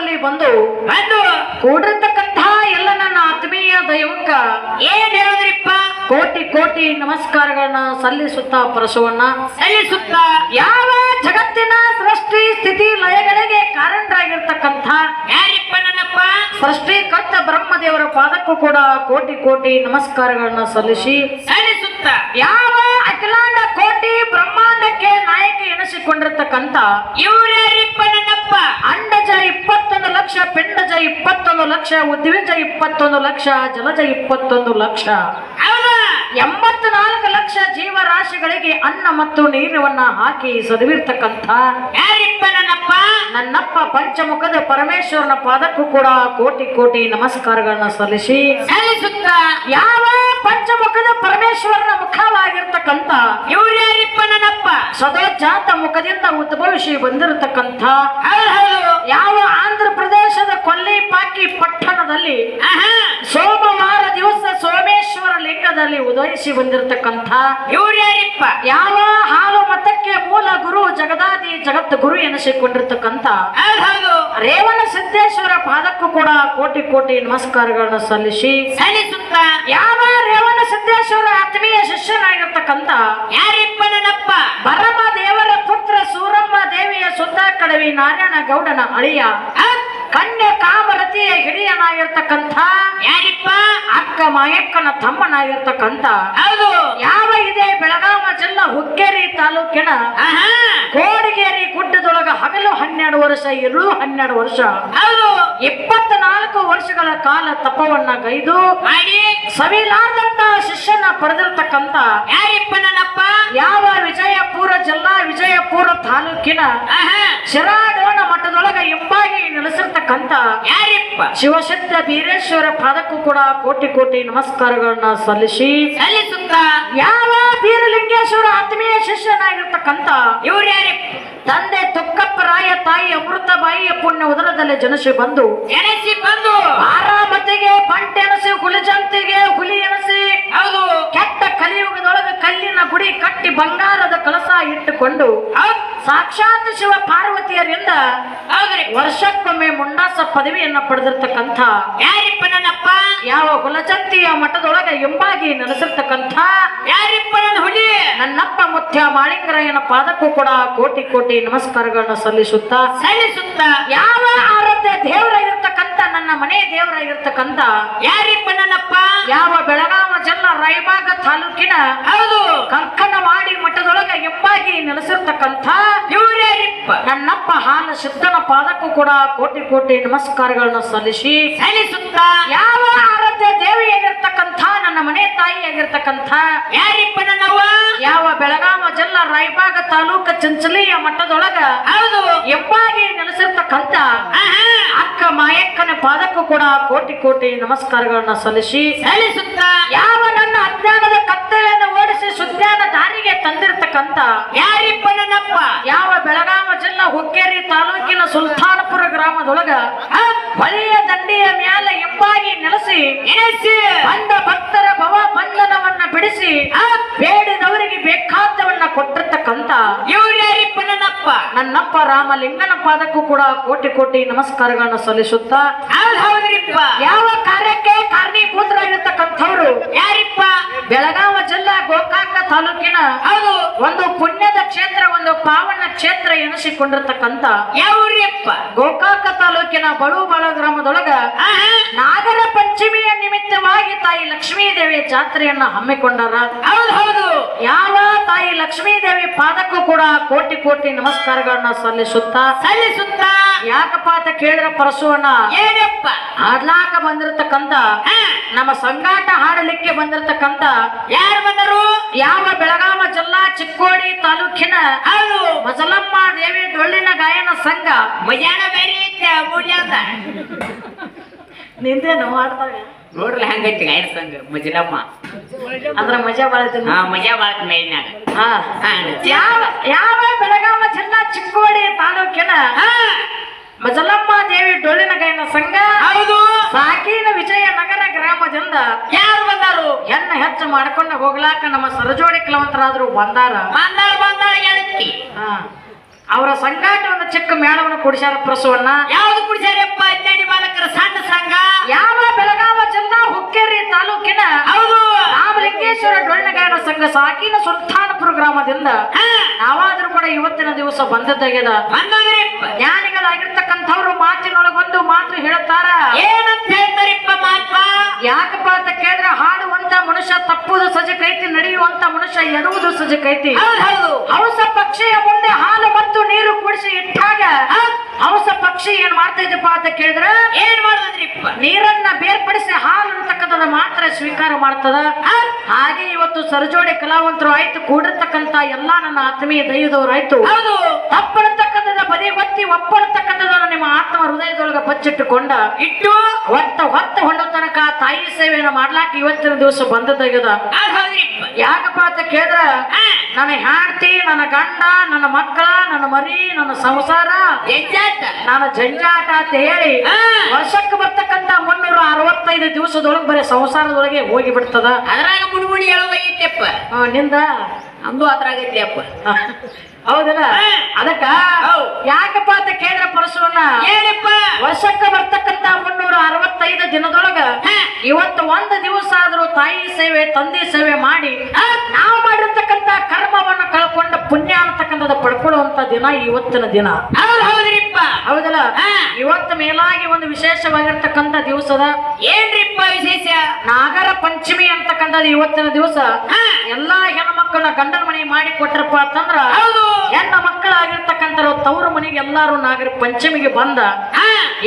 ಸ್ಥಳದಲ್ಲಿ ಬಂದು ಬಂದು ಕೂಡಿರ್ತಕ್ಕಂಥ ಎಲ್ಲ ನನ್ನ ಆತ್ಮೀಯ ದೈವಕ್ಕ ಏನ್ ಹೇಳಿದ್ರಿಪ್ಪ? ಕೋಟಿ ಕೋಟಿ ನಮಸ್ಕಾರಗಳನ್ನ ಸಲ್ಲಿಸುತ್ತಾ ಪರಶುವನ್ನ ಸಲ್ಲಿಸುತ್ತ? ಯಾವ ಜಗತ್ತಿನ ಸೃಷ್ಟಿ ಸ್ಥಿತಿ ಲಯಗಳಿಗೆ ಕಾರಣರಾಗಿರ್ತಕ್ಕಂಥ ಯಾರಿಪ್ಪ ನನ್ನಪ್ಪ? ಸೃಷ್ಟಿಕರ್ತ ಬ್ರಹ್ಮದೇವರ ಪಾದಕ್ಕೂ ಕೂಡ ಕೋಟಿ ಕೋಟಿ ನಮಸ್ಕಾರಗಳನ್ನ ಸಲ್ಲಿಸಿ ಸಲ್ಲಿಸುತ್ತ? ಯಾವ ಅಖಿಲಾಂಡ ಕೋಟಿ ಬ್ರಹ್ಮಾಂಡಕ್ಕೆ ನಾಯಕ ಎನಿಸಿಕೊಂಡಿರ್ತಕ್ಕಂಥ ಇವ್ರ್ಯಾರಿಪ್ಪ ನನ್ನಪ್ಪ ಅಂಡಜ ಇಪ್ಪತ್ತೊಂದು ಲಕ್ಷ ಪಿಂಡಜ ಇಪ್ಪತ್ತೊಂದು ಲಕ್ಷ ಉದ್ವಿಜ ಇಪ್ಪತ್ತೊಂದು ಲಕ್ಷ ಜಲಜ ಇಪ್ಪತ್ತೊಂದು ಲಕ್ಷ. ಎಂಬತ್ನಾಲ್ಕು ಲಕ್ಷ ಜೀವರಾಶಿಗಳಿಗೆ ಅನ್ನ ಮತ್ತು ನೀರವನ್ನ ಹಾಕಿ ಸದವಿರ್ತಕ್ಕಂಥ ಯಾರಿಪ್ಪ ನನ್ನಪ್ಪ? ನನ್ನಪ್ಪ ಪಂಚಮುಖದ ಪರಮೇಶ್ವರನ ಪಾದಕ್ಕೂ ಕೂಡ ಕೋಟಿ ಕೋಟಿ ನಮಸ್ಕಾರಗಳನ್ನ ಸಲ್ಲಿಸಿ ಸಲ್ಲಿಸುತ್ತ? ಯಾವ ಪಂಚಮುಖದ ಪರಮೇಶ್ವರನ ಮುಖವಾಗಿರ್ತಕ್ಕಂಥ ಇವ್ರ್ಯಾರಿಪ್ಪ ನನ್ನಪ್ಪ? ಸದೋಜಾತ ಮುಖದಿಂದ ಉದ್ಭವಿಸಿ ಬಂದಿರತಕ್ಕಂಥ ಹೌದು ಹೌದು ಯಾವ ಆಂಧ್ರ ಪ್ರದೇಶದ ಕೊಲ್ಲಿಪಾಕಿ ಆಹಾ ಸೋಮವಾರ ದಿವಸ ಸೋಮೇಶ್ವರ ಲಿಂಗದಲ್ಲಿ ಉದಯಿಸಿ ಬಂದಿರತಕ್ಕಂಥ ಇವ್ರ್ಯಾರಿಪ್ಪ ಯಾವ ಹಾಲು ಮತಕ್ಕೆ ಮೂಲ ಗುರು ಜಗದಾದಿ ಜಗತ್ ಗುರು ಎನಿಸಿಕೊಂಡಿರ್ತಕ್ಕಂಥ ರೇವಣ ಸಿದ್ದೇಶ್ವರ ಪಾದಕ್ಕೂ ಕೂಡ ಕೋಟಿ ಕೋಟಿ ನಮಸ್ಕಾರಗಳನ್ನ ಸಲ್ಲಿಸಿ ಸಲ್ಲಿಸುತ್ತ? ಯಾವ ರೇವಣ ಸಿದ್ದೇಶ್ವರ ಆತ್ಮೀಯ ಶಿಷ್ಯನಾಗಿರ್ತಕ್ಕಂಥ ಯಾರಿಪ್ಪ ನನ್ನಪ್ಪ? ಬರಮ ದೇವರ ಪುತ್ರ ಸೂರಮ್ಮ ದೇವಿಯ ಸುತ್ತ ಕಡವಿ ನಾರಾಯಣ ಗೌಡನ ಅಳಿಯ? ಕನ್ಯೆ ಕಾಮರತಿಯ ಹಿರಿಯನಾಗಿರ್ತಕ್ಕಂಥ ಯಾರಿಪ್ಪ? ಅಕ್ಕ ಮಾಯಕ್ಕನ ತಮ್ಮನಾಗಿರ್ತಕ್ಕಂಥ ಹೌದು. ಯಾವ ಇದೆ ಬೆಳಗಾವ ಜಿಲ್ಲಾ ಹುಕ್ಕೇರಿ ತಾಲೂಕಿನ ಕೋಡಿಗೇರಿ ಗುಡ್ಡದೊಳಗ ಹಗಲು ಹನ್ನೆರಡು ವರ್ಷ ಇರು ಹನ್ನೆರಡು ವರ್ಷ. ಹೌದು. ಇಪ್ಪತ್ನಾಲ್ಕು ವರ್ಷಗಳ ಕಾಲ ತಪವನ್ನ ಗೈದು ಮಾಡಿ. ಸವಿಲಾರ್ದಂತ ಶಿಷ್ಯನ ಪಡೆದಿರ್ತಕ್ಕಂಥ ಯಾರಿಪ್ಪ ನನ್ನಪ್ಪ? ಯಾವ ವಿಜಯಪುರ ಜಿಲ್ಲಾ ವಿಜಯಪುರ ತಾಲೂಕಿನ ಶಿರಾ ನೆಲೆಸಿರ್ತಕ್ಕಂಥ ಯಾರಿಪ್ಪ? ಶಿವಶಕ್ತ ಬೀರೇಶ್ವರ ಪಾದಕ್ಕೂ ಕೂಡ ಕೋಟಿ ಕೋಟಿ ನಮಸ್ಕಾರಗಳನ್ನ ಸಲ್ಲಿಸಿ ಸಲ್ಲಿಸುತ್ತ? ಯಾವ ಬೀರಲಿಂಗೇಶ್ವರ ಆತ್ಮೀಯ ಶಿಷ್ಯನಾಗಿರ್ತಕ್ಕಂಥ ಇವ್ರ್ಯಾರಿಪ್ಪ ತಂದೆ ತುಕ್ಕಪ್ಪರಾಯ ತಾಯಿ ಅಮೃತಬಾಯಿಯ ಪುಣ್ಯ ಉದರದಲ್ಲಿ ಜನಸಿ ಬಂದು ಎಣಸಿ ಬಂದು ಆರಾಮತೆಗೆ ಬಂಟೆ ಎನಸಿ ಹುಲಿಜಂತಿಗೆ ಹುಲಿ ಎನಸಿ ಹೌದು. ಕೆಟ್ಟ ಕಲಿಯುಗದೊಳಗೆ ಕಲ್ಲಿನ ಗುಡಿ ಕಟ್ಟಿ ಬಂಗಾರದ ಕಲಸ ಇಟ್ಟುಕೊಂಡು ಸಾಕ್ಷಾತ್ ಶಿವ ಪಾರ್ವತಿಯರಿಂದ ವರ್ಷಕ್ಕೊಮ್ಮೆ ಮುಂಡಾಸ ಪದವಿಯನ್ನ ಪಡೆದಿರ್ತಕ್ಕಂಥ ಯಾರಿಪ್ಪ ನನ್ನಪ್ಪ ಯಾವ ಹುಲಜಂತಿಯ ಮಠದೊಳಗೆ ಎಂಬಾಗಿ ನೆಲೆಸಿರ್ತಕ್ಕಂಥ ಯಾರಿಪ್ಪ ನನ್ನ ಹುಲಿ? ನನ್ನಪ್ಪ ಮುತ್ಯ ಮಾಳಿಂಗರಾಯನ ಪಾದಕ್ಕೂ ಕೂಡ ಕೋಟಿ ಕೋಟಿ ನಮಸ್ಕಾರಗಳನ್ನ ಸಲ್ಲಿಸುತ್ತಾ ಸಲ್ಲಿಸುತ್ತ ಯಾವ ಆರಾಧ್ಯ ದೇವರಾಗಿರ್ತಕ್ಕಂಥ ನನ್ನ ಮನೆ ಯಾರಿಪ್ಪ ನನ್ನಪ್ಪ? ಯಾವ ಬೆಳಗಾವ ಜಿಲ್ಲಾ ರಾಯಬಾಗ ತಾಲೂಕಿನ ಹೌದು. ಕಂಕನವಾಡಿ ಮಠದೊಳಗೆ ಎಂಬಾಗಿ ನೆಲೆಸಿರ್ತಕ್ಕಂಥ ಇವ್ರ್ಯಾರಿಪ್ಪ ನನ್ನಪ್ಪ ಹಾಲ ಸಿದ್ಧನ ಪಾದಕ್ಕೂ ಕೂಡ ಕೋಟಿ ಕೋಟಿ ನಮಸ್ಕಾರಗಳನ್ನು ಸಲ್ಲಿಸಿ ಸಲ್ಲಿಸುತ್ತ. ಯಾವ ಆರಾಧ್ಯ ದೇವಿಯಾಗಿರ್ತಕ್ಕಂಥ ನನ್ನ ಮನೆ ತಾಯಿಯಾಗಿರ್ತಕ್ಕಂಥ ಯಾರಿಪ್ಪ ನನ್ನವ್ವ ಯಾವ ಬೆಳಗಾವ ಜಿಲ್ಲಾ ರಾಯಬಾಗ ತಾಲೂಕ ಚಂಚಲಿಯ ಮಟ್ಟದೊಳಗ ಹೌದು. ಎಪ್ಪಾಗಿ ನೆಲೆಸಿರ್ತಕ್ಕಂಥ ಅಕ್ಕ ಮಾಯಕ್ಕನ ಪಾದಕ್ಕೂ ಕೂಡ ಕೋಟಿ ಕೋಟಿ ನಮಸ್ಕಾರಗಳನ್ನ ಸಲ್ಲಿಸಿ ಸಲ್ಲಿಸುತ್ತ. ಯಾವ ನನ್ನ ಅಜ್ಞಾನದ ಕತ್ತಲೆಯನ್ನು ಓಡಿಸಿ ಸುಜ್ಞಾನ ದಾರಿಗೆ ತಂದಿರ್ತಕ್ಕಂಥ ಯಾರಿಪ್ಪ ನನ್ನಪ್ಪ ಯಾವ ಬೆಳಗಾವ ಹುಕ್ಕೇರಿ ತಾಲೂಕಿನ ಸುಲ್ತಾನಪುರ ಗ್ರಾಮದೊಳಗ? ಹೊಳೆಯ ದಂಡೆಯ ಮ್ಯಾಲೆ ಎಂಬಾಗಿ ನೆಲೆಸಿ ಬಂದ ಭಕ್ತರ ಭವ ಬಂಧನವನ್ನ ಬಿಡಿಸಿ ಆ? ಬೇಡಿದವರಿಗೆ ಬೇಕಾದವನ್ನ ಕೊಟ್ಟಿರ್ತಕ್ಕಂತ ಇವ್ರ್ಯಾರಿಪ್ಪ ನನ್ನಪ್ಪ ನನ್ನಪ್ಪ ರಾಮಲಿಂಗನ ಪಾದಕ್ಕೂ ಕೂಡ ಕೋಟಿ ಕೋಟಿ ನಮಸ್ಕಾರಗಳನ್ನು ಸಲ್ಲಿಸುತ್ತಾ ಯಾವ ಕಾರ್ಯಕ್ಕೆ ಕಾರಣೀಭೂತರಾಗಿರ್ತಕ್ಕಂಥವ್ರು? ಯಾರಿಪ್ಪ? ಬೆಳಗಾವ ಜಿಲ್ಲಾ ಗೋಕಾಕ ತಾಲೂಕಿನ ಹೌದು. ಒಂದು ಪುಣ್ಯದ ಕ್ಷೇತ್ರ ಒಂದು ಪಾವನ ಕ್ಷೇತ್ರ ಎನಿಸಿಕೊಂಡಿರ್ತಕ್ಕಂಥ ಯಾವ್ರಿಯಪ್ಪ? ಗೋಕಾಕ ತಾಲೂಕಿನ ಬಳುಬಳ ಗ್ರಾಮದೊಳಗ ಆಹಾ. ನಾಗರ ಪಂಚಮಿಯ ನಿಮಿತ್ತವಾಗಿ ತಾಯಿ ಲಕ್ಷ್ಮೀ ದೇವಿಯ ಜಾತ್ರೆಯನ್ನ ಹಮ್ಮಿಕೊಂಡಾರ. ಹೌದು ಹೌದು. ಯಾವ ತಾಯಿ ಲಕ್ಷ್ಮೀ ದೇವಿ ಪಾದಕ್ಕೂ ಕೂಡ ಕೋಟಿ ಕೋಟಿ ನಮಸ್ಕಾರಗಳನ್ನ ಸಲ್ಲಿಸುತ್ತಾ ಸಲ್ಲಿಸುತ್ತ. ಯಾಕಪ್ಪ ಅಂತ ಕೇಳಿದ್ರ ಪರಸುವಣ್ಣ ಏನಪ್ಪ? ಹಾಡ್ಲಾಕ ಬಂದಿರತಕ್ಕಂತ? ನಮ್ಮ ಸಂಗಾಟ ಹಾಡಲಿಕ್ಕೆ ಬಂದಿರತಕ್ಕಂತ ಯಾರು ಬಂದರು? ಯಾವ ಬೆಳಗಾವ ಜಿಲ್ಲಾ ಚಿಕ್ಕೋಡಿ ತಾಲೂಕಿನ ಮಜಲಮ್ಮ ದೇವಿ ಡೊಳ್ಳಿನ ಗಾಯನ ಸಂಘ. ಮಜಾನ ಬೇರೆ ನಿಂದೇನು ಮಾಡ್ದಾಗ ನೋಡ್ರಿ ಹಂಗೈತಿ ಗಾಯನ ಸಂಘ ಮಜಲಮ್ಮ ಅದ್ರ ಮಜಾ ಬಾಳೈತಿ ಹಾ ಮಜಾ ಬಾಳತ್ ಮೇಲಿನಾಗ ಯಾವ ಯಾವ ಬೆಳಗಾವ ಜಿಲ್ಲಾ ಚಿಕ್ಕೋಡಿ ತಾಲೂಕಿನ ಹಾ, ಮಜಲಮ್ಮ ದೇವಿ ಡೊಳ್ಳಿನ ಗಾಯನ ಸಂಘ ಹೌದು. ಸಾಕಿನ ವಿಜಯನಗರ ಗ್ರಾಮದಿಂದ ಯಾರು ಬಂದಾರು? ಹೆಣ್ಣ ಹೆಚ್ಚು ಮಾಡ್ಕೊಂಡು ಹೋಗ್ಲಾಕ ನಮ್ಮ ಸರಜೋಡಿ ಕಲಾವಂತರಾದ್ರು ಬಂದಾರ. ಬಂದಾಳ ಬಂದಾಳ ಗೆಳತಿ ಹಾ. ಅವರ ಸಂಗಾಟ ಒಂದು ಚಿಕ್ಕ ಮೇಳವನ್ನು ಕುಡಿಸ್ಯಾರ ಪ್ರಸವನ್ನ. ಯಾವ್ದು ಕುಡಿಸ್ಯಾರಪ್ಪ ಯಾವ ಬೆಳಗಾವ ಜಿಲ್ಲಾ ಹುಕ್ಕೇರಿ ತಾಲೂಕಿನ ಹೌದು. ರಾಮಲಿಂಗೇಶ್ವರ ಡೊಳ್ಳೆಗಾಯನ ಸಂಘ ಸಾಕಿನ ಸುಲ್ತಾನಪುರ ಗ್ರಾಮದಿಂದ ನಾವಾದ್ರೂ ಕೂಡ ಇವತ್ತಿನ ದಿವಸ ಬಂದದ್ದಾಗ್ಯದ ಜ್ಞಾನಿಗಳಾಗಿರ್ತಕ್ಕಂಥವ್ರು ಮಾತಿನೊಳಗೊಂದು ಮಾತು ಹೇಳುತ್ತಾರ. ಏನಂತ ಹೇಳ್ತಾರಿಪ್ಪ ಮಾತ್ರ? ಯಾಕಪ್ಪ ಅಂತ ಕೇಳಿದ್ರೆ ಹಾಡುವಂತ ಮನುಷ್ಯ ತಪ್ಪುದು ಸಜಕೈತಿ ನಡೆಯುವಂತ ಮನುಷ್ಯ ಎಡುವುದು ಸಜಕೈತಿ ಹೌದು ಹೌದು ಹಂಸ ಪಕ್ಷಿಯ ಮುಂದೆ ಹಾಲು ಮತ್ತು ನೀರು ಕುಡಿಸಿ ಇಟ್ಟಾಗ ಹಂಸ ಪಕ್ಷಿ ಏನ್ ಮಾಡ್ತಾ ಇದ್ದಪ್ಪ ಅಂತ ಕೇಳಿದ್ರ ಏನ್ ಮಾಡುದ್ರಿ ನೀರನ್ನ ಬೇರ್ಪಡಿಸಿ ಹಾಲು ಅಂತಕ್ಕಂಥದ್ದು ಮಾತ್ರ ಸ್ವೀಕಾರ ಮಾಡ್ತದ. ಹಾಗೆ ಇವತ್ತು ಸರಜೋಡಿ ಕಲಾವಂತರು ಆಯ್ತು ಕೂಡಿರ್ತಕ್ಕಂತ ಎಲ್ಲಾ ನನ್ನ ಆತ್ಮೀಯ ದೈವದವ್ರು ಆಯ್ತು ಹೌದು ಬದಿ ಒತ್ತಿ ಒಪ್ಪಳತಕ್ಕಂಥದ್ದನ್ನು ನಿಮ್ಮ ಆತ್ಮ ಹೃದಯದೊಳಗೆ ಬಚ್ಚಿಟ್ಟುಕೊಂಡ ಇಟ್ಟು ಹೊತ್ತ ಹೊತ್ತ ಹೊಂಡ ತನಕ ತಾಯಿ ಸೇವೆಯನ್ನು ಮಾಡ್ಲಾಕ ಇವತ್ತಿನ ದಿವಸ ಬಂದದ್ದಾಗ್ಯದ. ಯಾಕಪ್ಪ ಅಂತ ಕೇಳಿದ್ರ ನನ್ನ ಹೆಂಡತಿ ನನ್ನ ಗಂಡ ನನ್ನ ಮಕ್ಕಳ ನನ್ನ ಮರಿ ನನ್ನ ಸಂಸಾರ ನನ್ನ ನಾನು ಜಂಜಾಟ ಅಂತ ಹೇಳಿ. ವರ್ಷಕ್ಕೆ ಬರ್ತಕ್ಕಂತ ಮುನ್ನೂರ ಅರವತ್ತೈದು ದಿವಸದೊಳಗೆ ಬರೀ ಸಂಸಾರದೊಳಗೆ ಹೋಗಿ ಬಿಡ್ತದ ಅದ್ರಾಗ ಮುಡಿಮುಡಿ ಆ, ನಿಂದ? ನಮ್ದು ಅದ್ರಾಗೈತಿ ಅಪ್ಪ. ಹೌದಲ್ಲ ಅದಕ್ಕ. ಯಾಕಪ್ಪ ಅಂತ ಕೇಂದ್ರ ಪರಶುವನ್ನ ಏನಪ್ಪ ವರ್ಷಕ್ಕೆ ಬರ್ತಕ್ಕಂತ ಮುನ್ನೂರ ಅರವತ್ತೈದು ದಿನದೊಳಗ. ಇವತ್ತು ಒಂದು ದಿವಸ ಆದ್ರೂ ತಾಯಿ ಸೇವೆ ತಂದೆ ಸೇವೆ ಮಾಡಿ. ನಾವು ಮಾಡಿರ್ತಕ್ಕಂತ ಕರ್ಮವನ್ನು ಕಳ್ಕೊಂಡ ಪುಣ್ಯ ಅಂತಕ್ಕಂಥದ್ದು ಪಡ್ಕೊಳ್ಳುವಂತ ದಿನ ಇವತ್ತಿನ ದಿನ ಹೌದಲ್ಲ. ಇವತ್ತು ಮೇಲಾಗಿ ಒಂದು ವಿಶೇಷವಾಗಿರ್ತಕ್ಕಂಥ ದಿವಸದ ವಿಶೇಷ ನಾಗರ ಪಂಚಮಿ ಅಂತಕ್ಕಂಥದ್ದು ಇವತ್ತಿನ ದಿವಸ. ಎಲ್ಲಾ ಹೆಣ್ಮಕ್ಳನ್ನ ಗಂಡನ ಮನೆ ಮಾಡಿ ಕೊಟ್ರಪ್ಪ ಅಂತಂದ್ರ ಹೆಣ್ಣ ಮಕ್ಕಳಾಗಿರ್ತಕ್ಕಂಥ ತವ್ರ ಮನೆಗೆ ಎಲ್ಲಾರು ನಾಗರ ಪಂಚಮಿಗೆ ಬಂದ.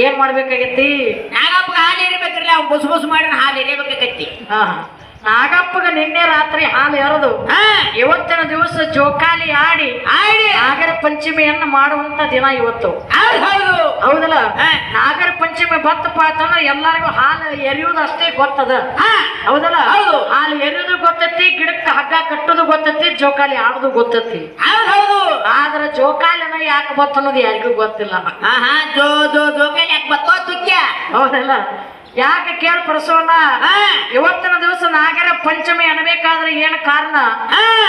ಏನ್ ಮಾಡ್ಬೇಕಾಗೈತಿ? ನಾಗಪ್ಪ ಹಾಲು ಇರ್ಬೇಕ್ರಲ್ಲ ಅವ್ನು ಬುಸ್ ಬುಸ್ ಮಾಡಿ ಹಾಲು ಇರಬೇಕಾಗತ್ತಿ ಹಾ. ನಾಗಪ್ಪಗ ನಿನ್ನೆ ರಾತ್ರಿ ಹಾಲು ಎರೆದು ಇವತ್ತಿನ ದಿವಸ ಜೋಕಾಲಿ ಆಡಿ ಆಡಿ. ನಾಗರ ಪಂಚಮಿಯನ್ನ ಮಾಡುವಂತ ದಿನ ಇವತ್ತು. ಹೌದು ಹೌದು. ಹೌದಲ್ಲ. ನಾಗರ ಪಂಚಮಿ ಬತ್ತಪ್ಪ ಅಂತಂದ್ರೆ ಎಲ್ಲರಿಗೂ ಹಾಲು ಎರಿಯುವುದು ಅಷ್ಟೇ ಗೊತ್ತದ. ಹೌದಲ್ಲ? ಹೌದು. ಹಾಲು ಎರಿಯುದು ಗೊತ್ತೈತಿ ಗಿಡಕ್ಕೆ ಹಗ್ಗ ಕಟ್ಟುದು ಗೊತ್ತೈತಿ ಜೋಕಾಲಿ ಆಡುದು ಗೊತ್ತೈತಿ. ಆದ್ರೆ ಜೋಕಾಲಿ ಆದ್ರ ಜೋಕಾಲಿನ ಯಾಕೆ ಬತ್ತ ಅನ್ನೋದು ಯಾರಿಗೂ ಗೊತ್ತಿಲ್ಲ. ಜೋ ಜೋ ಜೋಕಾಲಿ ಯಾಕೆ ಬತ್ತೋ ತುಕ್ಯ? ಹೌದಲ್ಲ? ಯಾಕೆ ಕೇಳ ಪರಸೋಣ ಹಾ. ಇವತ್ತಿನ ದಿವಸ ನಾಗರ ಪಂಚಮಿ ಅನ್ಬೇಕಾದ್ರೆ ಏನ್ ಕಾರಣ?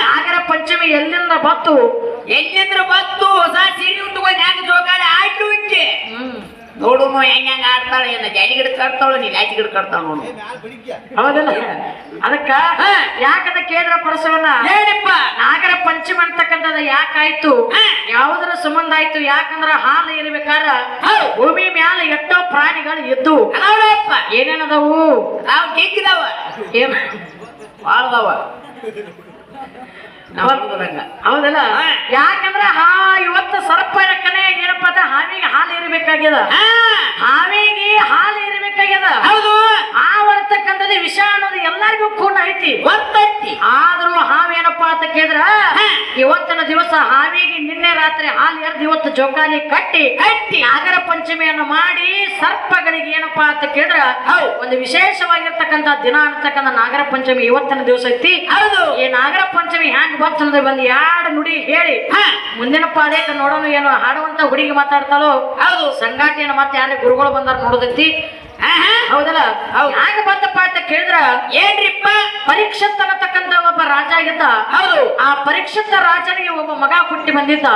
ನಾಗರ ಪಂಚಮಿ ಎಲ್ಲಿಂದ ಬತ್ತು ಎಲ್ಲಿಂದ ಬತ್ತು ಹೊಸ ಸೀರೆ ಉಟ್ಕೊಂಡು ಹೆಂಗ ಜೋಕಾಲಿ ಆಡ್ಲು ಇಕ್ಕೆ ಹ್ಮ್. ನೋಡು ಹೆಂಗ ಹೆಂಗ ಆಡ್ತಾಳೆ ಏನ ಜಾಲಿ ಗಿಡ ಕಟ್ತಾಳು ನೀ ಲಾಚಿ ಗಿಡ ಕಟ್ತಾಳ ನೋಡು. ಹೌದಲ್ಲ? ಅದಕ್ಕ. ಯಾಕದ ಕೇಂದ್ರ ಪರಸವನ್ನ ಹೇಳಿಪ್ಪ ನಾಗರ ಪಂಚಮ ಅಂತಕ್ಕಂಥದ್ದು ಯಾಕಾಯ್ತು. ಯಾವುದರ ಸಂಬಂಧ ಆಯ್ತು? ಯಾಕಂದ್ರ ಹಾಲು ಇರ್ಬೇಕಾರ ಭೂಮಿ ಮ್ಯಾಲ ಎಷ್ಟೋ ಪ್ರಾಣಿಗಳು ಇದ್ದು ಏನೇನದವು? ನಾವು ಕೇಕಿದಾವ ಏನ್? ಬಾಳ್ದವ. ಹೌದಲ್ಲ? ಯಾಕಂದ್ರೆ ಯಾಕಂದ್ರ ಹಾ ಇವತ್ತು ಸರ್ಪ ಕನೆ ಏನಪ್ಪ ಹಾವಿಗೆ ಹಾಲು ಇರ್ಬೇಕಾಗ್ಯದ ಹಾವಿಗೆ ಹಾಲು ಇರ್ಬೇಕಾಗ್ಯದ ಹೌದು. ಹಾವು ಅಂತಕ್ಕಂಥದ್ದು ವಿಷ ಅನ್ನೋದು ಎಲ್ಲರಿಗೂ ಕೂಡ ಐತಿ. ಗೊತ್ತೈತಿ ಆದ್ರೂ ಹಾವು ಏನಪ್ಪಾ ಅಂತ ಕೇಳಿದ್ರ. ಇವತ್ತಿನ ದಿವಸ ಹಾವಿಗೆ ನಿನ್ನೆ ರಾತ್ರಿ ಹಾಲು ಎರ್ದು ಇವತ್ತು ಜೋಕಾಲಿ ಕಟ್ಟಿ ಕಟ್ಟಿ. ನಾಗರ ಪಂಚಮಿಯನ್ನು ಮಾಡಿ ಸರ್ಪಗಳಿಗೆ ಏನಪ್ಪಾ ಅಂತ ಕೇಳಿದ್ರ ಹೌದು. ಒಂದು ವಿಶೇಷವಾಗಿರ್ತಕ್ಕಂಥ ದಿನ ಅಂತಕ್ಕಂಥ ನಾಗರ ಪಂಚಮಿ ಇವತ್ತಿನ ದಿವಸ ಐತಿ. ಹೌದು. ಈ ನಾಗರ ಪಂಚಮಿ ಹ್ಯಾಂಗ್ ಬರ್ತದೆ ಒಂದು ಎರಡು ನುಡಿ ಹೇಳಿ. ಮುಂದಿನ ಪಾದೇಕ ನೋಡೋಣ ಏನು ಹಾಡುವಂತ ಹುಡುಗಿ ಮಾತಾಡ್ತಾಳೋ ಹೌದು. ಸಂಗಾತಿಯನ್ನು ಮತ್ತೆ ಯಾರೇ ಗುರುಗಳು ಬಂದಾರ ನೋಡೋದೈತಿ. ಹೌದಲ್ಲ? ಯಾಕೆ ಬಂತಪ್ಪ ಅಂತ ಕೇಳಿದ್ರ? ಏನ್ರಿಪ್ಪ? ಪರೀಕ್ಷತ್ ಅನ್ನತಕ್ಕಂತ ಒಬ್ಬ ರಾಜ ಆಗಿದ್ದ. ಹೌದು. ಆ ಪರೀಕ್ಷಿತ ರಾಜನಿಗೆ ಒಬ್ಬ ಮಗ ಹುಟ್ಟಿ ಬಂದಿದ್ದ.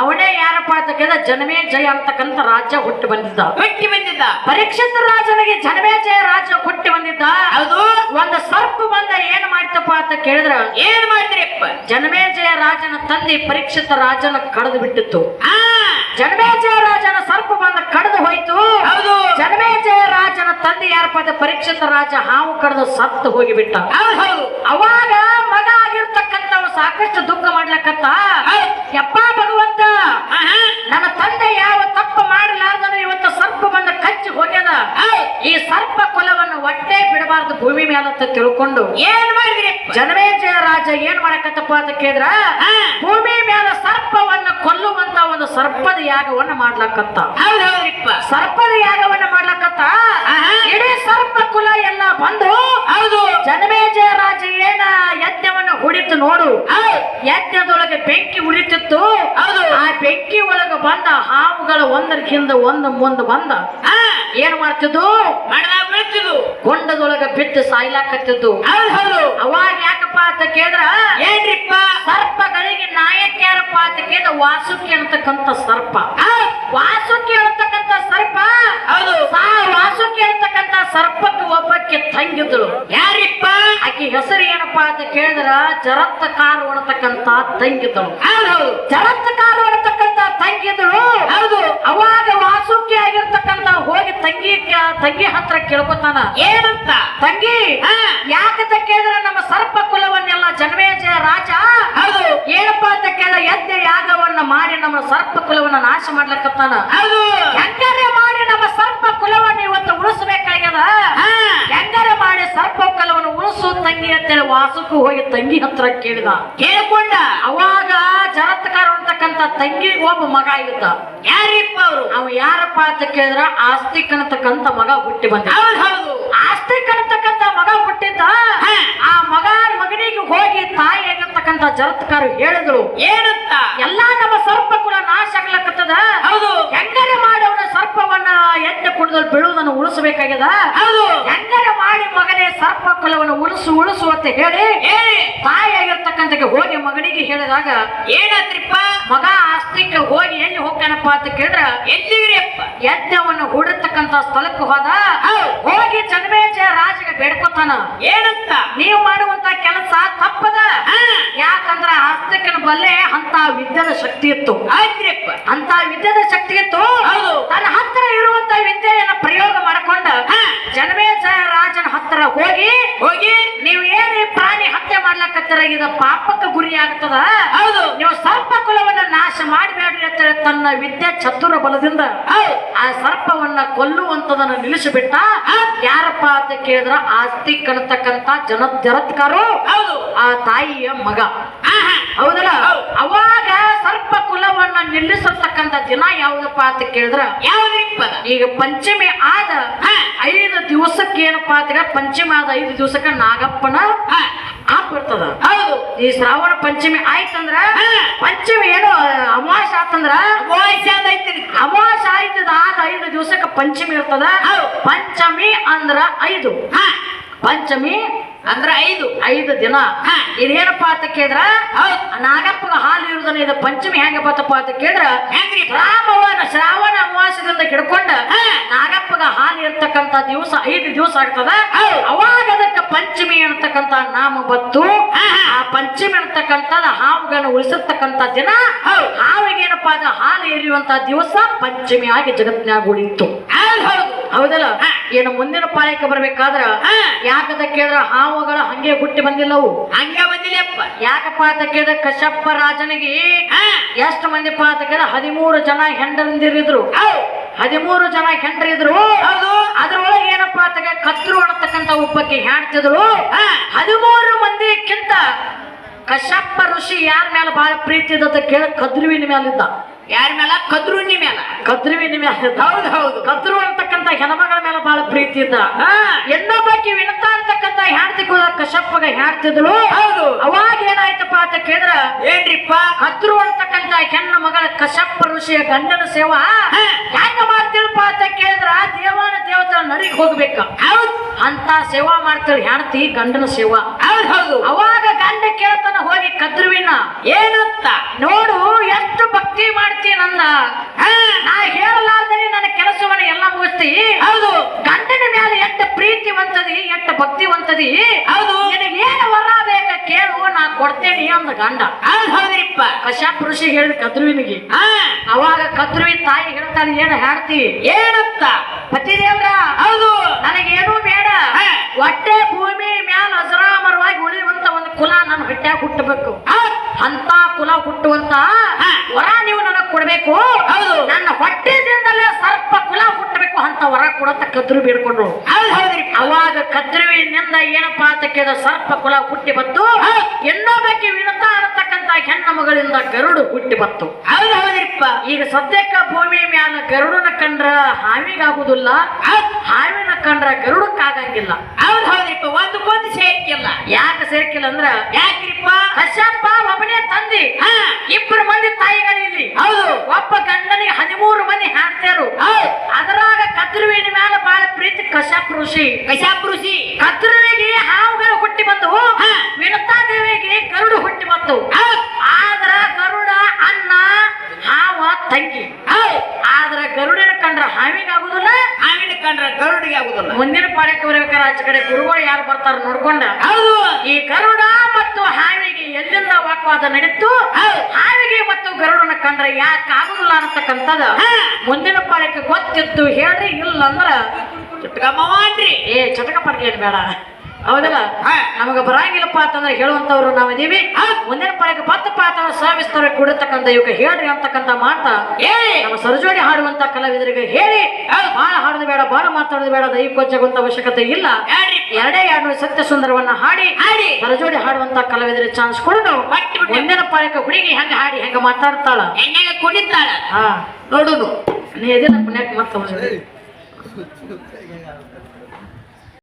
ಅವನೇ ಯಾರಪ್ಪ ಅಂತ ಕೇಳಿದ ಜನಮೇ ಜಯ ಅಂತಕ್ಕಂತ ರಾಜ ಹುಟ್ಟಿ ಬಂದಿದ್ದ. ಹುಟ್ಟಿ ಬಂದಿದ್ದ. ಪರೀಕ್ಷಿತ ರಾಜನಿಗೆ ಜನಮೇ ಜಯ ರಾಜ ಹುಟ್ಟಿ ಬಂದಿದ್ದ. ಹೌದು. ಒಂದು ಸರ್ಪ ಬಂದ ಏನ್ ಮಾಡ್ತಪ್ಪ ಅಂತ ಕೇಳಿದ್ರ? ಏನ್ ಮಾಡಿದ್ರಿಪ್ಪ? ಜನಮೇಜಯ ರಾಜನ ತಂದೆ ಪರೀಕ್ಷಿತ ರಾಜನ ಕಳೆದು ಬಿಟ್ಟಿತ್ತು. ಹಾ. ಜನಮೇಜಯ ರಾಜನ ಸರ್ಪ ಬಂದ ಕಡ್ದು ಹೋಯ್ತು. ಹೌದು. ಜನಮೇಜಯ ರಾಜನ ತಂದೆ ಯಾರಪ್ಪ ಪರೀಕ್ಷಿತ ರಾಜ ಹಾವು ಕಡ್ದು ಸತ್ತು ಹೋಗಿಬಿಟ್ಟ. ಅವಾಗ ಮಗ ಆಗಿರ್ತಕ್ಕಂಥವ ಸಾಕಷ್ಟು ದುಃಖ ಮಾಡ್ಲಕ್ಕತ್ತ ಹೌದು. ಯಪ್ಪ ಭಗವಂತ ನನ್ನ ತಂದೆ ಯಾವ ತಪ್ಪು ಮಾಡಲಾರ್ದನು ಇವತ್ತು ಸರ್ಪ ಬಂದ ಕಚ್ಚಿ ಹೋಗ್ಯದ? ಈ ಸರ್ಪ ಕುಲವನ್ನು ಒಟ್ಟೆ ಬಿಡಬಾರ್ದು ಭೂಮಿ ಮೇಲೆ ಅಂತ ತಿಳ್ಕೊಂಡು. ಏನ್ ಮಾಡಿದ್ರಿ? ಜನಮೇಜಯ ರಾಜ ಏನ್ ಮಾಡಕತ್ತಪ್ಪ ಅಂತ ಕೇಳಿದ್ರ? ಭೂಮಿ ಮೇಲೆ ಸರ್ಪವನ್ನ ಕೊಲ್ಲುವಂತ ಒಂದು ಸರ್ಪದ ಯಾಗವನ್ನ ಮಾಡ್ಲಕತ್ತ. ಸರ್ಪದ ಯಾಗವನ್ನ ಮಾಡ್ಲಕತ್ತ ಆಹಾ. ಇಡೀ ಸರ್ಪ ಕುಲ ಎಲ್ಲ ಬಂದು ಹೌದು. ಜನಮೇಜಯ ರಾಜ ಏನ ಯಜ್ಞವನ್ನ ಹುಡಿತು ನೋಡು. ಯಜ್ಞದೊಳಗೆ ಬೆಂಕಿ ಉರಿತಿತ್ತು. ಹೌದು. ಆ ಬೆಂಕಿ ಒಳಗೆ ಬಂದ ಹಾವುಗಳ ಒಂದರ ಹಿಂದ ಒಂದು ಮುಂದೆ ಬಂದ. ಏನ್ ಮಾಡ್ತಿದ್ದು ಬೀಳ್ತಿದ್ದು ಕೊಂಡದೊಳಗೆ ಬಿದ್ದು ಸಾಯ್ಲಾಕತ್ತಿದ್ದು ಹೌದು ಹೌದು. ಅವಾಗ ಯಾಕಪ್ಪ ಅಂತ ಕೇಳಿದ್ರ? ಏನ್ರಿಪ್ಪ? ಸರ್ಪಗಳಿಗೆ ನಾಯಕ ಯಾರಪ್ಪ ಅಂತ ಕೇಳಿದ ವಾಸುಕಿ ಅಂತಕ್ಕಂಥ ಸರ್ಪ. ವಾಸುಕಿ ಸರ್ಪ? ಹೌದು. ವಾಸುಕಿ ಒಬ್ಬಕ್ಕೆ ತಂಗಿದ್ರು ಯಾರಿಪ್ಪ? ಆಕಿ ಹೆಸರು ಏನಪ್ಪಾ ಅಂತ ಕೇಳಿದ್ರ ಜರತ್ತ ಕಾರು ಅನ್ನತಕ್ಕಂತ ತಂಗಿದ್ದಳು ಹೌದು ಜರತ್ತ ಕಾರು ತಂಗಿದ್ದಳು ಹೌದು. ಅವಾಗ ವಾಸುಕಿ ಆಗಿರ್ತಕ್ಕಂತ ಹೋಗಿ ತಂಗಿ ತಂಗಿ ಹತ್ರ ಕೇಳ್ಕೊತಾನ. ಏನಂತ? ತಂಗಿ. ಯಾಕಂತ ಕೇಳಿದ್ರ ನಮ್ಮ ಸರ್ಪ ಕುಲವನ್ನೆಲ್ಲ ಜನ್ಮೇಜಯ ರಾಜ. ಹೌದು. ಏನಪ್ಪಾ ಅಂತ ಕೇಳಿದ ಯಜ್ಞ ಯಾಗವನ್ನ ಮಾಡಿ ನಮ್ಮ ಸರ್ಪ ಕುಲವನ್ನ ನಾಶ ಮಾಡ್ಲಕತ್ತಾನ? ಹೆಂಗಾರೆ ಮಾಡಿ ನಮ್ಮ ಸರ್ಪ ಕುಲವನ್ನ ಇವತ್ತು ಉಳಿಸ್ಬೇಕಾಗ್ಯದ. ಹೆಂಗಾರೆ ಮಾಡಿ ಸರ್ಪ ಕುಲವನ್ನು ಉಳಿಸು ತಂಗಿ ಅಂತೇಳಿ ವಾಸಕ್ಕೂ ಹೋಗಿ ತಂಗಿ ಹತ್ರ ಕೇಳಿದ. ಕೇಳ್ಕೊಂಡ. ಅವಾಗ ಜರತ್ಕಾರ ಅಂತಕ್ಕಂತ ತಂಗಿಗೆ ಒಬ್ಬ ಮಗ ಇದ್ದ. ಯಾರಿಪ್ಪ ಅವರು? ಅವ ಯಾರಪ್ಪ ಅಂತ ಕೇಳಿದ್ರ ಆಸ್ತಿಕ್ ಅನ್ನತಕ್ಕಂತ ಮಗ ಹುಟ್ಟಿ ಬಂದ. ಆಸ್ತಿಕ್ ಅನ್ನತಕ್ಕಂತ ಮಗ ಹುಟ್ಟಿದ್ದ. ಆ ಮಗ ತಾಯಿ ಆಗಿರ್ತಕ್ಕಂತ ಜರತ್ಕಾರ ಹೇಳಿದ್ರು. ಏನಂತ? ಎಲ್ಲಾ ನಮ್ಮ ಸರ್ಪ ಕೂಡ ನಾಶ ಆಗ್ಲಕತ್ತದ? ಹೌದು. ಹೆಂಗಾರೆ ಮಾಡಿ ಅವನ ಸರ್ಪವನ್ನ ಎಣ್ಣೆ ಕುಡದಲ್ಲಿ ಬೀಳುವುದನ್ನು ಉಳಿಸಬೇಕಾಗ್ಯದ? ಹೌದು. ಹೆಂಗಾರೆ ಮಾಡಿ ಮಗನೇ ಸರ್ಪ ಕುಲವನ್ನು ಉಳಿಸು ಉಳಿಸು ಅಂತ ಹೇಳಿ ಹೇಳಿ. ತಾಯಿ ಹೋಗಿ ಮಗನಿಗೆ ಹೇಳಿದಾಗ ಏನಾತ್ರಿಪ್ಪ ಮಗ ಆಸ್ತಿಕ್ಕೆ ಹೋಗಿ ಎಲ್ಲಿ ಹೋಗ್ತಾನಪ್ಪ ಅಂತ ಕೇಳಿದ್ರ ಎಲ್ಲಿಗ್ರಿಯಪ್ಪ ಯಜ್ಞವನ್ನು ಹೂಡಿರ್ತಕ್ಕಂತ ಸ್ಥಳಕ್ಕೆ ಹೋದ. ಹೋಗಿ ಜನ್ಮೇಜಯ ರಾಜಗೆ ಬೇಡ್ಕೊತಾನ. ಏನಂತ? ನೀವು ಮಾಡುವಂತ ಕೆಲಸ ಆಸ್ತಿಕನ ಬಲ್ಲೆ ಅಂತ ವಿದ್ಯದ ಶಕ್ತಿ ಇತ್ತು. ಆಯ್ತ್ರಿಯಪ್ಪ ಅಂತ ವಿದ್ಯದ ಶಕ್ತಿ ಇತ್ತು. ಹೌದು. ತನ್ನ ಹತ್ತಿರ ಇರುವಂತ ವಿದ್ಯೆಯನ್ನ ಪ್ರಯೋಗ ಮಾಡಿಕೊಂಡ ಹಾ. ಜನ್ಮೇಜಯ ರಾಜನ ಹತ್ತಿರ ಹೋಗಿ ಹೋಗಿ. ನೀವು ಏನ್ ಪ್ರಾಣಿ ಹತ್ಯೆ ಮಾಡ್ಲಕತ್ತರ ಇದು ಪಾಪಕ್ಕೆ ಗುರಿ ಆಗ್ತದ? ಹೌದು. ನೀವು ಸರ್ಪ ಕುಲವನ್ನ ನಾಶ ಮಾಡಬೇಡ್ರಿ ಅಂತ ಹೇಳಿ ತನ್ನ ವಿದ್ಯೆ ಚತುರ ಬಲದಿಂದ ಆ ಸರ್ಪವನ್ನ ಕೊಲ್ಲುವಂತದನ್ನ ನಿಲ್ಲಿಸಿಬಿಟ್ಟ. ಯಾರಪ್ಪ ಅಂತ ಕೇಳಿದ್ರ ಆಸ್ತಿ ಕಳತಕ್ಕಂತ ಜನ ಜರತ್ಕಾರು ಹೌದು. ಆ ತಾಯಿಯ ಮಗ. ಹೌದಲ್ಲ? ಅವಾಗ ಸರ್ಪ ಕುಲವನ್ನ ನಿಲ್ಲಿಸತಕ್ಕಂತ ದಿನ ಯಾವ್ದಪ್ಪ ಅಂತ ಕೇಳಿದ್ರ? ಯಾವ್ದ್ರಿಪ್ಪ ಈಗ ಪಂಚಮಿ ಆದ. ಐದು ದಿವಸಕ್ಕೆ ಏನಪ್ಪಾ ಅಂತ ಪಂಚಮಿ ಆದ ಐದು ದಿವಸಕ್ಕೆ ನಾಗಪ್ಪನ. ಇರ್ತದ. ಹೌದು. ಈ ಶ್ರಾವಣ ಪಂಚಮಿ ಆಯ್ತಂದ್ರ. ಪಂಚಮಿ ಏನು ಅಮಾವಾಸ ಆತಂದ್ರ? ಅಮಾವಾಸ ಆಯ್ತದ ಆದ ಐದು ದಿವಸಕ್ಕೆ ಪಂಚಮಿ ಇರ್ತದ. ಪಂಚಮಿ ಅಂದ್ರ ಐದು. ಪಂಚಮಿ ಅಂದ್ರ ಐದು. ಐದು ದಿನ. ಇದೇನಪ್ಪ ಅಂತ ಕೇಳಿದ್ರ? ನಾಗಪ್ಪಗ ಹಾಲು ಇರುದನ್ನ ಇದು ಪಂಚಮಿ ಹೆಂಗ ಬತ್ತಪ್ಪ ಅಂತ ಕೇಳಿದ್ರ? ರಾಮವನ ಶ್ರಾವಣ ಅಮಾವಾಸ್ಯದಿಂದ ಹಿಡ್ಕೊಂಡ. ನಾಗಪ್ಪಗ ಹಾಲು ಇರ್ತಕ್ಕಂತ ದಿವಸ ಐದು ದಿವಸ ಆಗ್ತದ. ಅವಾಗ ಅದಕ್ಕೆ ಪಂಚಮಿ ಅಂತಕ್ಕಂತ ನಾಮ ಬತ್ತು. ಆ ಪಂಚಮಿ ಅಂತಕ್ಕಂತ ಹಾವುಗಳನ್ನು ಉಳಿಸಿರ್ತಕ್ಕಂತ ದಿನ. ಹಾವಿಗೇನಪ್ಪ ಅದ ಹಾಲು ಎರಿಯುವಂತ ದಿವಸ ಪಂಚಮಿ ಆಗಿ ಹೌದು ಹೌದು. ಹೌದಲ್ಲ? ಏನು ಮುಂದಿನ ಪಾಳ್ಯಕ್ಕೆ ಬರ್ಬೇಕಾದ್ರ ಯಾಕದ ಕೇಳಿದ್ರ? ಹಾವುಗಳ ಹಂಗೆ ಹುಟ್ಟಿ ಬಂದಿಲ್ಲವು? ಹಂಗೆ ಬಂದಿಲ್ಲಪ್ಪ. ಯಾಕಪ್ಪ ಅಂತ ಕೇಳಿದ ಕಶ್ಯಪ ರಾಜನಿಗೆ ಎಷ್ಟು ಮಂದಿ ಅಂತ ಕೇಳಿದ ಹದಿಮೂರು ಜನ ಹೆಂಡಂದಿರಿದ್ರು ಹೌದು ಹದಿಮೂರು ಜನ ಹೆಂಡ್ರಿದ್ರು. ಹೌದು. ಅದ್ರೊಳಗೆ ಏನಪ್ಪಾ ಅಂತ ಕತ್ರು ಅನ್ನತಕ್ಕಂತ ಒಬ್ಬಕ್ಕೆ ಹೆಣ್ತಿದ್ರು ಹಾ. ಹದಿಮೂರು ಮಂದಿಕ್ಕಿಂತ ಕಶ್ಯಪ ಋಷಿ ಯಾರ ಮೇಲೆ ಬಹಳ ಪ್ರೀತಿ ಇದ್ದ ಕೇಳ ಕದ್ರುವಿನ ಮೇಲಿದ್ದ ಯಾರ ಮೇಲ ಕದ್ರುವಿನ ಮೇಲೆ ಕದ್ರುವಿನ ಮೇಲೆ ಹೌದು ಹೌದು. ಕದ್ರು ಅಂತಕ್ಕಂತ ಹೆಣ್ಮಗಳ ಮೇಲೆ ಬಹಳ ಪ್ರೀತಿ ಇದ್ದ. ಇನ್ನೊಬ್ಬಕ್ಕೆ ವಿನತ ಅಂತಕ್ಕಂತ ಹೆಣ್ತಿ ಕೂಡ ಹಾಕ್ತಿದ್ಲು ಹೌದು. ಅವಾಗ ಏನಾಯ್ತಪ್ಪ ಅಂತ ಕೇಳಿದ್ರ ಏನ್ರಿಪ್ಪ? ಕದ್ರು ಅಂತಕ್ಕಂತ ಹೆಣ್ಣ ಮಗಳ ಕಶಪ್ಪ ಋಷಿಯ ಗಂಡನ ಸೇವಾ. ಹೆಂಗ ಮಾಡ್ತಿಲ್ಪ ಅಂತ ಕೇಳಿದ್ರ ದೇವಾನ ದೇವತರ ನಡಿಗೆ ಹೋಗ್ಬೇಕ. ಹೌದು. ಅಂತ ಸೇವಾ ಮಾಡ್ತಾಳ ಹೆಣ್ತಿ ಗಂಡನ ಸೇವಾ. ಹೌದು ಹೌದು. ಅವಾಗ ಗಂಡ ಕೇಳ್ತಾನ ಹೋಗಿ ಕದ್ರುವಿನ. ಏನಂತ? ನೋಡು ಎಷ್ಟು ಭಕ್ತಿ ಮಾಡ್ತಿ ನನ್ನ. ನಾ ಹೇಳಲಾರ್ದನೆ ನನ್ನ ಕೆಲಸವನ್ನ ಎಲ್ಲ ಮುಗಿಸ್ತಿ. ಹೌದು. ಗಂಡನ ಮೇಲೆ ಎಷ್ಟು ಪ್ರೀತಿವಂತದಿ ಎಷ್ಟು ಭಕ್ತಿವಂತದಿ ಹೌದು. ನಿನಗೆ ಏನು ವರ ಬೇಕ ಕೇಳು ನಾ ಕೊಡ್ತೇನೆ ಅಂದ ಗಂಡ. ಹೌದು ಹೌದ್ರಿಪ್ಪ. ಕಶ್ಯಪ ಋಷಿ ಹೇಳಿದ ಕದ್ರುವಿನಿಗೆ. ಅವಾಗ ಕದ್ರುವಿ ತಾಯಿ ಹೇಳ್ತಾನೆ ಏನು ಹೇಳ್ತಿ ಏನಂತ? ಪತಿದೇವ್ರ ಹೌದು. ನನಗೇನು ಬೇಡ. ಹೊಟ್ಟೆ ಭೂಮಿ ಮ್ಯಾಲ ಅಜರಾಮರವಾಗಿ ಉಳಿಯುವಂತ ಒಂದು ಕುಲ ನನ್ನ ಹೊಟ್ಟ್ಯಾಗ ಹುಟ್ಟಬೇಕು. ಅಂತ ಕುಲ ಹುಟ್ಟುವಂತ ವರ ನೀವು ನನಗೆ ಕೊಡ್ಬೇಕು. ಹೌದು. ನನ್ನ ಹೊಟ್ಟೆದಿಂದಲೇ ಸರ್ಪ ಕುಲ ಹುಟ್ಟಬೇಕು ಅಂತ ವರ ಕೊಡತ್ತ ಕದ್ರು ಬೀಡ್ಕೊಂಡ್ರು. ಅವಾಗ ಕದ್ರುವಿನಿಂದ ಏನಪ್ಪಾ ಅಂತ ಕೇಳಿದ ಸರ್ಪ ಕುಲ ಹುಟ್ಟಿ ಬಂತು. ಇನ್ನೊಬ್ಬಕ್ಕೆ ವಿನತ ಅನ್ನತಕ್ಕಂತ ಹೆಣ್ಣ ಮಗಳಿಂದ ಗರುಡು ಹುಟ್ಟಿ ಬಂತು. ಹೌದು ಹೌದ್ರಿಪ್ಪ. ಈಗ ಸದ್ಯಕ್ಕ ಭೂಮಿ ಮ್ಯಾಲ ಗರುಡನ ಕಂಡ್ರ ಹಾವಿಗಾಗುದಿಲ್ಲ. ಹಾವಿನ ಕಂಡ್ರ ಗರುಡಕ್ಕಾಗಂಗಿಲ್ಲ. ಹೌದು ಹೌದಿಪ್ಪ ಒಂದು ಕೊಂದು ಸೇರ್ಕಿಲ್ಲ. ಯಾಕೆ ಸೇರ್ಕಿಲ್ಲ ಅಂದ್ರ? ಯಾಕ್ರಿಪ್ಪ? ಕಶ್ಯಪ್ಪ ಒಬ್ಬನೇ ತಂದಿ. ಇಬ್ಬರು ಮಂದಿ ತಾಯಿಗಳಿಲ್ಲಿ ಹೌದು. ಒಬ್ಬ ಗಂಡನಿಗೆ ಹದಿಮೂರು ಮಂದಿ ಹಾಕ್ತಾರು ಹೌದು. ಅದರಾಗ ಕದ್ರುವಿನ ಮ್ಯಾಲ ಬಹಳ ಪ್ರೀತಿ ಕಶ್ಯಪ್ ಋಷಿ. ಕಶ್ಯಪ್ ಋಷಿ. ಕದ್ರುವಿಗೆ ಹಾವುಗಳು ಹುಟ್ಟಿ ಬಂದು ಹಾ. ವಿನತಾ ದೇವಿಗೆ ಗರುಡು ಹುಟ್ಟಿ ಬಂತು ಆದ್ರ ಗರುಡ ಅನ್ನ ಹಾವ ತಂಗಿ. ಆದ್ರ ಗರುಡನ ಕಂಡ್ರ ಹಾವಿಗಾಗುದಿಲ್ಲ ಹಾವಿನ ಕಂಡ್ರೆ ಗರುಡಿಗೆ ಆಗುದಿಲ್ಲ. ಮುಂದಿನ ಪಾಳ್ಯಕ್ಕೆ ಬರ್ಬೇಕಾದ್ರೆ ಆಚೆ ಕಡೆ ಗುರುಗಳು ಯಾರು ಬರ್ತಾರ ನೋಡ್ಕೊಂಡ. ಹೌದು. ಈ ಗರುಡ ಮತ್ತು ಹಾವಿಗೆ ಎಲ್ಲಿಂದ ವಾಕ್ವಾದ ನಡೀತು. ಹಾವಿಗೆ ಮತ್ತು ಗರುಡನ ಕಂಡ್ರೆ ಯಾಕೆ ಆಗುದಿಲ್ಲ ಅನ್ನತಕ್ಕಂಥದ ಹಾ. ಮುಂದಿನ ಪಾಳ್ಯಕ್ಕೆ ಗೊತ್ತಿತ್ತು ಹೇಳ್ರಿ ಇಲ್ಲ ಅಂದ್ರ ಏ ಚಟಕ ಪಡ್ಕೇನ್ ಏನ್ ಬೇಡ. ಹೌದಲ್ಲ? ಹಾ. ನಮಗ ಬರಂಗಿಲ್ಲಪ್ಪ ಅಂತಂದ್ರೆ ಹೇಳುವಂತವ್ರು ನಾವಿದೀವಿ. ಮುಂದಿನ ಪಡೆಗೆ ಬತ್ತಪ್ಪ ಅಂತಂದ್ರೆ ಸಾವಿಸ್ತಾರೆ ಕೊಡತಕ್ಕಂಥ ಇವಾಗ ಹೇಳ್ರಿ ಅಂತಕ್ಕಂಥ ಮಾತ. ಏ ನಮ್ಮ ಸರಜೋಡಿ ಹಾಡುವಂತ ಕಲಾವಿದರಿಗೆ ಹೇಳಿ. ಬಾಳ ಬಹಳ ಹಾಡೋದು ಬೇಡ ಬಹಳ ಮಾತಾಡೋದು ಬೇಡ ದೈವ ಕೊಂಚಗುಂತ ಅವಶ್ಯಕತೆ ಇಲ್ಲ. ಹೇಳ್ರಿ. ಎರಡೇ ಎರಡು ಸತ್ಯ ಸುಂದರವನ್ನ ಹಾಡಿ. ಹಾಡಿ. ಸರಜೋಡಿ ಹಾಡುವಂತ ಕಲಾವಿದರಿಗೆ ಚಾನ್ಸ್ ಕೊಡು. ಮುಂದಿನ ಪಾಳ್ಯಕ್ಕೆ ಹುಡುಗಿ ಹೆಂಗ ಹಾಡಿ ಹೆಂಗ ಮಾತಾಡ್ತಾಳ? ಹೆಂಗ ಕುಣಿತಾಳ? ಹಾ. ನೋಡುನು ನೀ ಎದಿನ ಪುಣ್ಯಕ್ಕೆ ಮತ್ತೆ